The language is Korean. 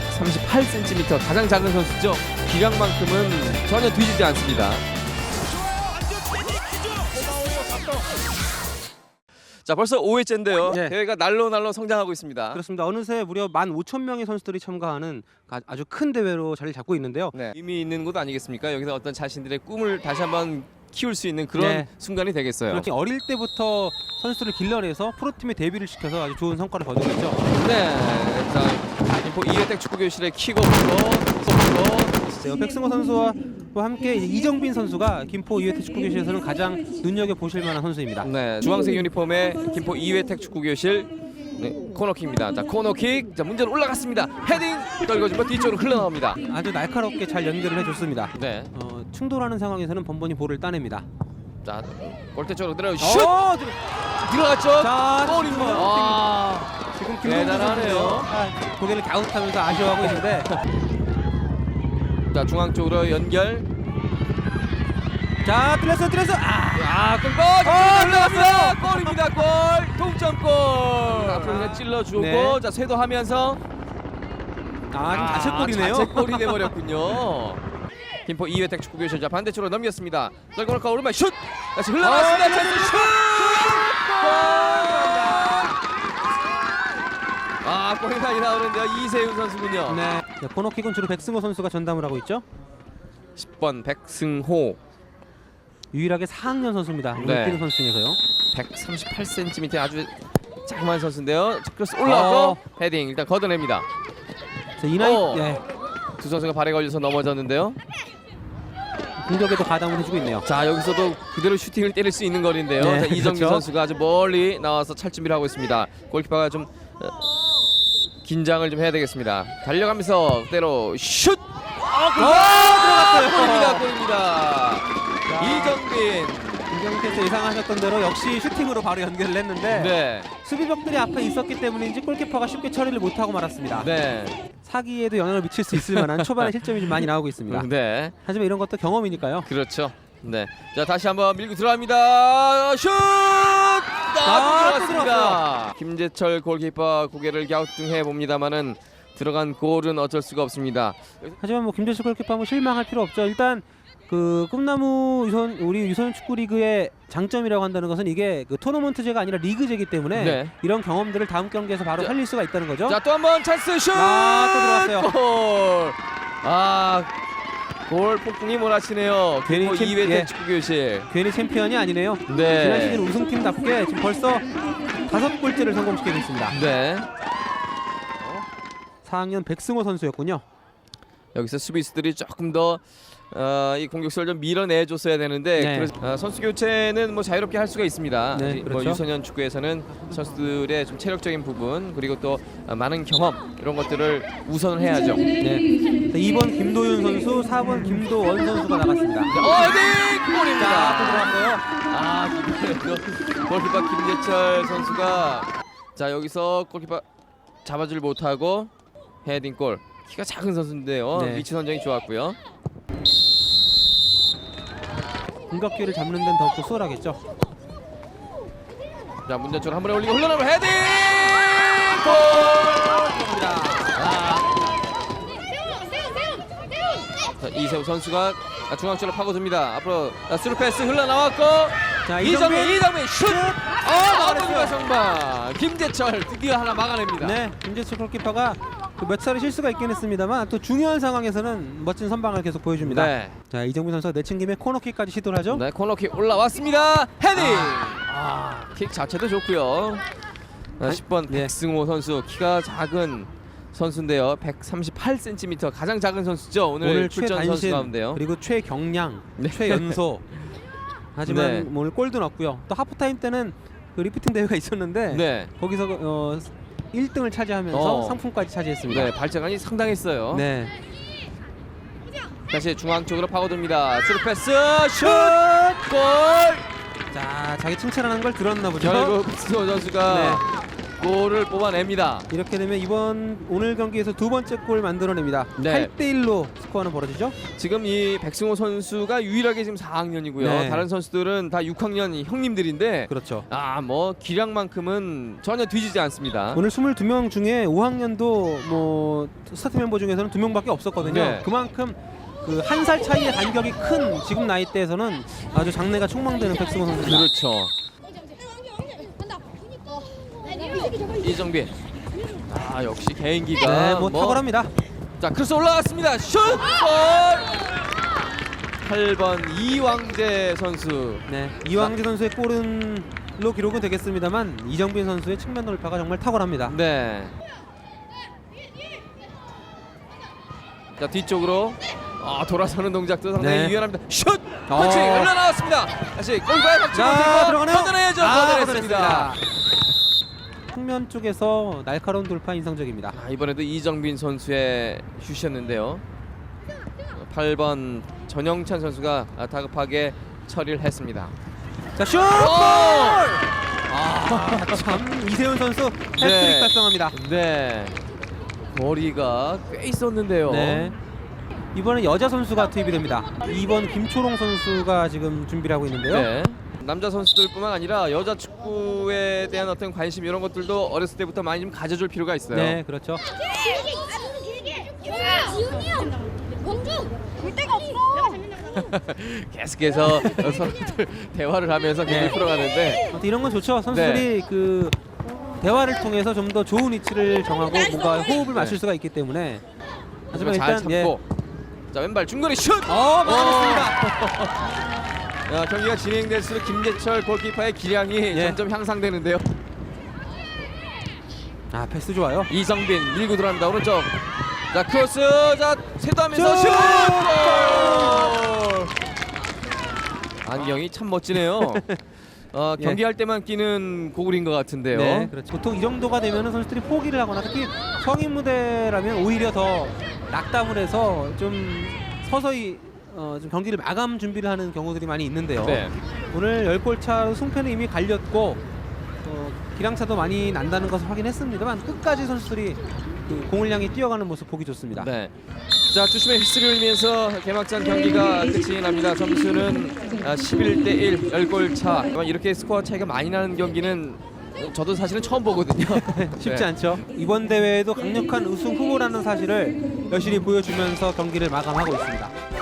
138cm 가장 작은 선수죠. 기량만큼은 전혀 뒤지지 않습니다. 자 벌써 5회째인데요. 네. 대회가 날로 날로 성장하고 있습니다. 그렇습니다. 어느새 무려 15,000명의 선수들이 참가하는 가- 아주 큰 대회로 자리를 잡고 있는데요. 네. 의미 있는 곳 아니겠습니까? 여기서 어떤 자신들의 꿈을 다시 한번 키울 수 있는 그런 네. 순간이 되겠어요. 그렇게 어릴 때부터 선수들을 길러내서 프로팀에 데뷔를 시켜서 아주 좋은 성과를 거두겠죠. 네. 자, 김포 이회택 축구교실의 킥오프로 네, 백승호 선수와 함께 이제 이정빈 선수가 김포 이회태 축구교실에서는 가장 눈여겨 보실 만한 선수입니다. 네, 주황색 유니폼의 김포 이회택 축구교실 네, 코너킥입니다. 자, 코너킥. 자, 문제는 올라갔습니다. 헤딩 떨궈지면 뒤쪽으로 흘러나옵니다. 아주 날카롭게 잘 연결을 해줬습니다. 네. 어, 충돌하는 상황에서는 번번이 볼을 따냅니다. 자, 골대 쪽으로 들어 슛! 어, 들- 들어갔죠? 자, 골입니다. 대단하네요. 선수가 아, 고개를 갸웃하면서 아쉬워하고 있는데 자, 중앙 쪽으로 연결. 자 뚫렸어 뚫렸어 아 아, 골! 아, 올라갔어요. 골입니다. 골. 동점골. 앞으로 그냥 찔러 주고 네. 자, 쇄도하면서 아, 좀 자책골이네요. 자책골이 돼 버렸군요. 김포 이회택 축구 교실 자 반대쪽으로 넘겼습니다. 떨고 놓고 오른발 슛. 다시 흘러갔습니다. 아, 찬스 슛. 골! 아, 골이 많이 나오는데요. 이세윤 선수군요. 네. 자, 코너킥은 주로 백승호 선수가 전담을 하고 있죠. 10번 백승호 유일하게 4학년 선수입니다. 네. 눈 뛰는 선수 중에서요. 138cm 아주 자그마한 선수인데요. 크로스 올라가고 어. 헤딩 일단 걷어냅니다. 자, 이 나이 어. 네, 두 선수가 발에 걸려서 넘어졌는데요. 공격에도 가담을 해주고 있네요. 자 여기서도 그대로 슈팅을 때릴 수 있는 거리인데요. 네, 자, 이정민 그렇죠. 선수가 아주 멀리 나와서 찰 준비를 하고 있습니다. 골키퍼가 좀 어, 긴장을 좀 해야 되겠습니다. 달려가면서 그대로 슛! 아, 들어갔어요. 골입니다, 골입니다. 이정빈. 김경태께서 예상하셨던 대로 역시 슈팅으로 바로 연결을 했는데 네, 수비벽들이 앞에 있었기 때문인지 골키퍼가 쉽게 처리를 못하고 말았습니다. 네, 사기에도 영향을 미칠 수 있을 만한 초반에 실점이 좀 많이 나오고 있습니다. 네, 하지만 이런 것도 경험이니까요. 그렇죠. 네, 자 다시 한번 밀고 들어갑니다. 슛! 김재철 골키퍼 고개를 갸우뚱해 봅니다만은 들어간 골은 어쩔 수가 없습니다. 하지만 뭐 김재수 골키퍼 뭐 실망할 필요 없죠. 일단 그 꿈나무 유선 우리 유소년 축구 리그의 장점이라고 한다는 것은 이게 그 토너먼트제가 아니라 리그제이기 때문에 네. 이런 경험들을 다음 경기에서 바로 자, 살릴 수가 있다는 거죠. 자 또 한 번 찬스 슛! 아, 또 들어갔어요. 골! 아, 골 폭풍이 몰아치네요. 괜히 김포 챔- 이회택 예. 축구 교실. 괜히 챔피언이 아니네요. 지난 네. 시즌 우승팀답게 지금 벌써 다섯 골째를 성공시키고 있습니다. 네. 4학년 백승호 선수였군요. 여기서 수비수들이 조금 더 어, 이 공격수를 좀 밀어내줬어야 되는데 네. 그래서, 어, 선수 교체는 뭐 자유롭게 할 수가 있습니다. 네, 이- 뭐 그렇죠. 유소년 축구에서는 선수들의 좀 체력적인 부분 그리고 또 어, 많은 경험 이런 것들을 우선을 해야죠. 네. 자, 2번 김도윤 선수, 4번 김도원 선수가 나갔습니다. 어, 헤딩 골입니다. 또 들어갔어요. 아, 김- 골키퍼 김재철 선수가 자 여기서 골키퍼 잡아줄 못하고 헤딩골. 키가 작은 선수인데요. 네. 위치 선정이 좋았고요. 공격기를 잡는 데는 더욱더 수월하겠죠. 자 쪽으로 한 번에 올리고 흘러나오면 헤딩 골! 들어갑니다. 아. 자 이세우 선수가 중앙 쪽으로 파고듭니다. 앞으로 자, 스루 패스 흘러나왔고 자, 이정민 이정민 슛! 아 막아냈어요. 막아냅니다 정말. 김재철 드디어 하나 막아냅니다. 네, 김재수 골키퍼가 그몇 차례 실수가 있긴 했습니다만 또 중요한 상황에서는 멋진 선방을 계속 보여줍니다. 네. 자, 이정민 선수가 내친 김에 코너킥까지 시도를 하죠. 네 코너킥 올라왔습니다. 헤딩. 아, 킥 자체도 좋고요. 자, 10번 네. 백승호 선수 키가 작은 선수인데요. 138cm 가장 작은 선수죠. 오늘, 오늘 출전 선수 가운데요. 그리고 최경량, 네. 최연소. 하지만 네. 뭐 오늘 골도 넣었고요. 또 하프타임 때는 그 리프팅 대회가 있었는데 네. 거기서 어, 1등을 차지하면서 어. 상품까지 차지했습니다. 네, 발재간이 상당했어요. 네. 다시 중앙 쪽으로 파고듭니다. 스루 패스 슛! 골! 자, 자기 칭찬하는 걸 들었나 보죠. 결국 백승호 선수가 네. 골을 뽑아냅니다. 이렇게 되면 이번 오늘 경기에서 두 번째 골 만들어냅니다. 네. 8대 1로 스코어는 벌어지죠. 지금 이 백승호 선수가 유일하게 지금 4학년이고요. 네. 다른 선수들은 다 6학년 형님들인데 그렇죠. 아 뭐 기량만큼은 전혀 뒤지지 않습니다. 오늘 22명 중에 5학년도 뭐 스타트 멤버 중에서는 두 명밖에 없었거든요. 네. 그만큼 그 한 살 차이의 간격이 큰 지금 나이대에서는 아주 장래가 촉망되는 백승호 선수입니다. 그렇죠. 이정빈. 아 역시 개인기가 네, 뭐 탁월합니다. 자 크로스 올라갔습니다. 슛! 골! 8번 이왕재 선수. 네, 이왕재 선수의 골은 로 기록은 되겠습니다만 이정빈 선수의 측면 돌파가 정말 탁월합니다. 네. 자 뒤쪽으로 아, 돌아서는 동작도 상당히 네. 유연합니다. 슛! 어. 터치 흘러나왔습니다. 다시 골과의 박지 자, 못했고 들어가네요. 걷어내야죠. 아, 걷어냈습니다. 측면 쪽에서 날카로운 돌파 인상적입니다. 아, 이번에도 이정빈 선수의 슛이었는데요. 8번 전영찬 선수가 아, 다급하게 처리를 했습니다. 자, 슛! 오! 아, 참 이세훈 선수 네. 해트릭 달성합니다. 네. 거리가 꽤 있었는데요. 네. 이번엔 여자 선수가 투입이 됩니다. 2번 김초롱 선수가 지금 준비를 하고 있는데요. 네. 남자 선수들뿐만 아니라 여자 축구에 대한 어떤 관심 이런 것들도 어렸을 때부터 많이 좀 가져줄 필요가 있어요. 네, 그렇죠. 지훈이 형! 원주! 볼 데가 없어! 계속해서 서로들 대화를 하면서 네. 풀어가는데 아무튼 이런 건 좋죠. 선수들이 네. 그 대화를 통해서 좀 더 좋은 위치를 정하고 뭔가 호흡을 맞출 네. 수가 있기 때문에 하지만 잘 일단 예. 참고 자 왼발 중거리 슛! 어, 막아냈습니다. 야, 경기가 진행될수록 김재철 골키퍼의 기량이 예. 점점 향상되는데요. 아, 패스 좋아요. 이성빈 밀고 들어갑니다. 오른쪽. 자 크로스 자 세도하면서 슛! 슛! 골! 안경이 참 멋지네요. 어, 예. 경기할 때만 끼는 고글인 것 같은데요. 네, 그렇죠. 보통 이 정도가 되면 선수들이 포기를 하거나 특히 성인 무대라면 오히려 더 낙담을 해서 좀 서서히 어, 좀 경기를 마감 준비를 하는 경우들이 많이 있는데요. 네. 오늘 10골 차 승패는 이미 갈렸고 어, 기량차도 많이 난다는 것을 확인했습니다만 끝까지 선수들이 그 공을 향해 뛰어가는 모습 보기 좋습니다. 네. 자 주심의 휘슬을 울리면서 개막전 경기가 끝이 납니다. 점수는 아, 11대 1, 10골 차. 아마 이렇게 스코어 차이가 많이 나는 경기는 저도 사실은 처음 보거든요. 쉽지 네. 않죠. 이번 대회에도 강력한 우승 후보라는 사실을 여실히 보여주면서 경기를 마감하고 있습니다.